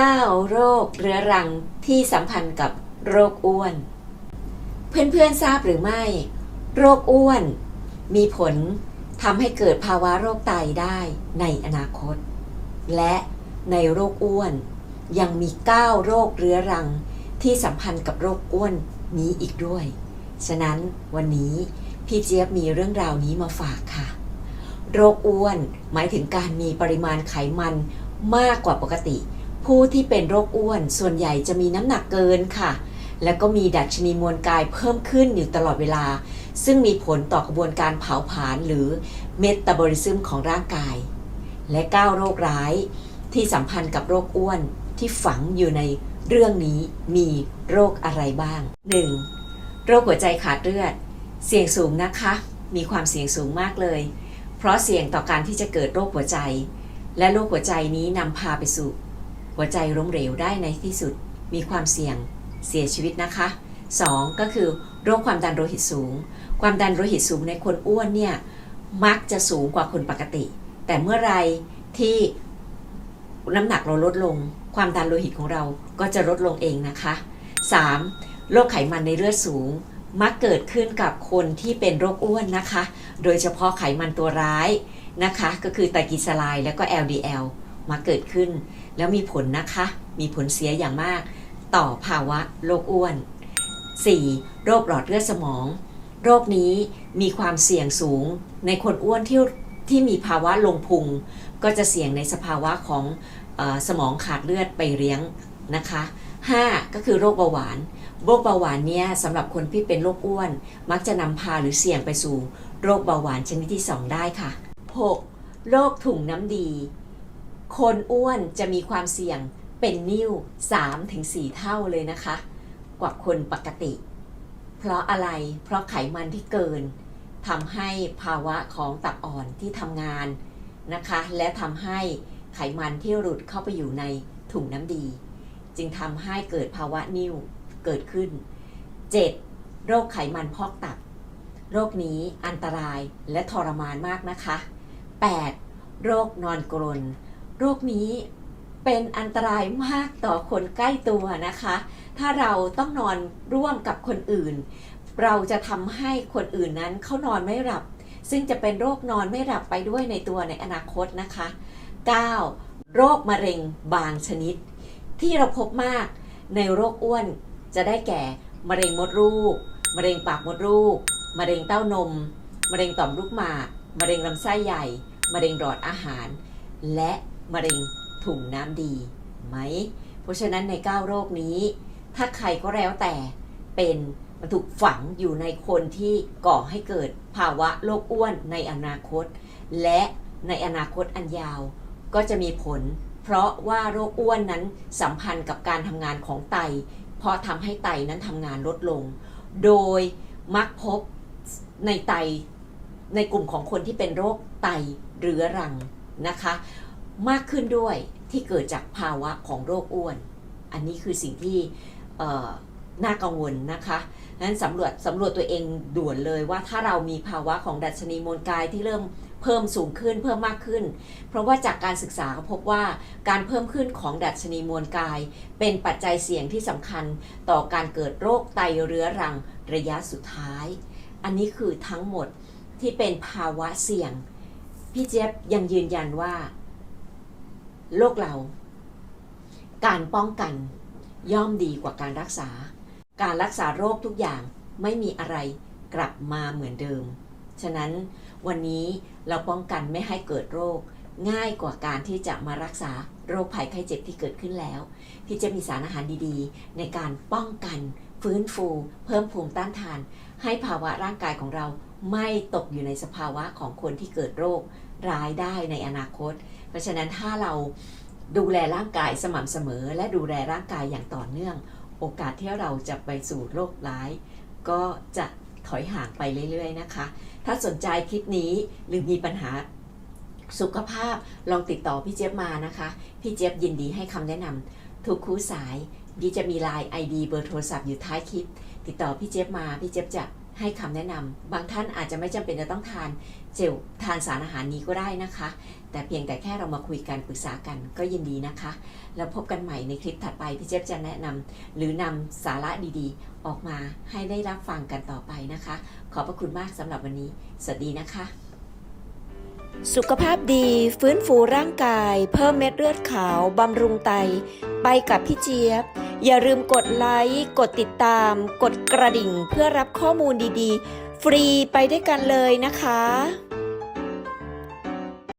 9 โรคเรื้อรังที่สัมพันธ์กับโรคอ้วน เพื่อนๆทราบหรือไม่ โรคอ้วน มีผลทำให้เกิดภาวะโรคไตได้ในอนาคต และในโรคอ้วน ยังมี 9 โรคเรื้อรังที่สัมพันธ์กับโรคอ้วนนี้อีกด้วย ฉะนั้นวันนี้พี่เจี๊ยบมีเรื่องราวนี้มาฝากค่ะ โรคอ้วนหมายถึงการมีปริมาณไขมันมากกว่าปกติ ผู้ที่เป็นโรคอ้วนส่วนใหญ่จะมีน้ำหนักเกินค่ะ แล้วก็มีดัชนีมวลกายเพิ่มขึ้นอยู่ตลอดเวลา ซึ่งมีผลต่อกระบวนการเผาผลาญหรือเมตาบอลิซึมของร่างกาย และ 9 โรคร้าย ที่สัมพันธ์กับโรคอ้วนที่ฝังอยู่ในเรื่องนี้มีโรคอะไรบ้าง 1. โรคหัวใจขาดเลือด เสี่ยงสูงนะคะ มีความเสี่ยงสูงมากเลย เพราะเสี่ยงต่อการที่จะเกิดโรคหัวใจ และโรคหัวใจนี้นำพาไปสู่ หัวใจล้มเหลวได้ในที่สุด มีความเสี่ยงเสียชีวิตนะคะ 2. ก็คือโรคความดันโลหิตสูง ความดันโลหิตสูงในคนอ้วนเนี่ยมักจะสูงกว่าคนปกติ แต่เมื่อไรที่น้ำหนักเราลดลง ความดันโลหิตของเราก็จะลดลงเองนะคะ 3. โรคไขมันในเลือดสูง มักเกิดขึ้นกับคนที่เป็นโรคอ้วนนะคะ โดยเฉพาะไขมันตัวร้ายนะคะ ก็คือไตรกลีเซอไรด์แล้วก็ LDL มาเกิดขึ้น แล้วมีผลนะคะ มีผลเสียอย่างมาก ต่อภาวะโรคอ้วน 4. โรคหลอดเลือดสมอง โรคนี้มีความเสี่ยงสูงในคนอ้วนที่ที่มีภาวะลงพุง ก็จะเสี่ยงในสภาวะของอสมองขาดเลือดไปเลี้ยงนะคะ 5. ก็คือโรคเบาหวาน โรคเบาหวานเนี่ยสำหรับคนที่เป็นโรคอ้วน มักจะนำพาหรือเสี่ยงไปสู่ โรคเบาหวานชนิดที่ 2 ได้ค่ะ 6. โรคถุงน้ำดี คนอ้วนจะมีความเสี่ยงเป็นนิ่ว3-4 เท่าเลยนะคะ กว่าคนปกติ เพราะอะไรเพราะไขมันที่เกินทำให้ภาวะของตับอ่อนที่ทำงานนะคะ และทำให้ไขมันที่หลุดเข้าไปอยู่ในถุงน้ำดี จึงทำให้เกิดภาวะนิ่วเกิดขึ้น 7. โรคไขมันพอกตับ โรคนี้อันตรายและทรมานมากนะคะ 8. โรคนอนกรน โรคนี้เป็นอันตรายมากต่อคนใกล้ตัวนะคะ ถ้าเราต้องนอนร่วมกับคนอื่น เราจะทำให้คนอื่นนั้นเขานอนไม่หลับ ซึ่งจะเป็นโรคนอนไม่หลับไปด้วยในตัวในอนาคตนะคะ 9. โรคมะเร็งบางชนิด ที่เราพบมากในโรคอ้วนจะได้แก่มะเร็งมดลูก มะเร็งปากมดลูก มะเร็งเต้านม มะเร็งต่อมลูกหมาก มะเร็งลำไส้ใหญ่ มะเร็งหลอดอาหาร และ มะเร็งถุงน้ำดีไหม เพราะฉะนั้นใน 9 โรคนี้ ถ้าใครก็แล้วแต่เป็นมันถูกฝังอยู่ในคนที่ก่อให้เกิดภาวะโรคอ้วนในอนาคต และในอนาคตอันยาวก็จะมีผล เพราะว่าโรคอ้วนนั้นสัมพันธ์กับการทำงานของไต เพราะทำให้ไตนั้นทำงานลดลง โดยมักพบในไตในกลุ่มของคนที่เป็นโรคไตเรื้อรังนะคะ มากขึ้นด้วยที่เกิดจากภาวะของโรคอ้วน อันนี้คือสิ่งที่น่ากังวลนะคะนั้นสำรวจสำรวจตัวเองด่วนเลยว่าถ้าเรามีภาวะของดัชนีมวลกายที่เริ่มเพิ่มสูงขึ้นเพิ่มมากขึ้น เพราะว่าจากการศึกษาพบว่าการเพิ่มขึ้นของดัชนีมวลกาย เป็นปัจจัยเสี่ยงที่สำคัญต่อการเกิดโรคไตเรื้อรังระยะสุดท้าย อันนี้คือทั้งหมดที่เป็นภาวะเสี่ยง พี่เจี๊ยบยังยืนยันว่า โรคเรา การป้องกันย่อมดีกว่าการรักษา การรักษาโรคทุกอย่างไม่มีอะไรกลับมาเหมือนเดิม ฉะนั้นวันนี้เราป้องกันไม่ให้เกิดโรค ง่ายกว่าการที่จะมารักษาโรคภัยไข้เจ็บที่เกิดขึ้นแล้ว ที่จะมีสารอาหารดีๆ ในการป้องกัน ฟื้นฟู เพิ่มภูมิต้านทาน ให้ภาวะร่างกายของเราไม่ตกอยู่ในสภาวะของคนที่เกิดโรค ร้ายได้ในอนาคต เพราะฉะนั้นถ้าเราดูแลร่างกายสม่ำเสมอ และดูแลร่างกายอย่างต่อเนื่อง โอกาสที่เราจะไปสู่โรคร้าย ก็จะถอยห่างไปเรื่อยๆนะคะ ถ้าสนใจคลิปนี้หรือมีปัญหาสุขภาพลองติดต่อพี่เจี๊ยบมานะคะ พี่เจี๊ยบยินดีให้คำแนะนำทุกคู่สายพี่จะมีไลน์ ID เบอร์โทรศัพท์อยู่ท้ายคลิป ติดต่อพี่เจี๊ยบมาพี่เจี๊ยบจะ ให้คำแนะนำบางท่านอาจจะไม่จำเป็นจะต้องทานเจลทานสารอาหารนี้ก็ได้นะคะ แต่เพียงแต่แค่เรามาคุยกันปรึกษากันก็ยินดีนะคะ แล้วพบกันใหม่ในคลิปถัดไปพี่เจี๊ยบจะแนะนำหรือนำสาระดีๆ ออกมาให้ได้รับฟังกันต่อไปนะคะ ขอบพระคุณมากสำหรับวันนี้ สวัสดีนะคะ สุขภาพดีฟื้นฟูร่างกาย เพิ่มเม็ดเลือดขาวบำรุงไต ไปกับพี่เจี๊ยบ อย่าลืมกดไลค์ กดติดตาม กดกระดิ่งเพื่อรับข้อมูลดีๆ ฟรีไปได้วยกันเลยนะคะ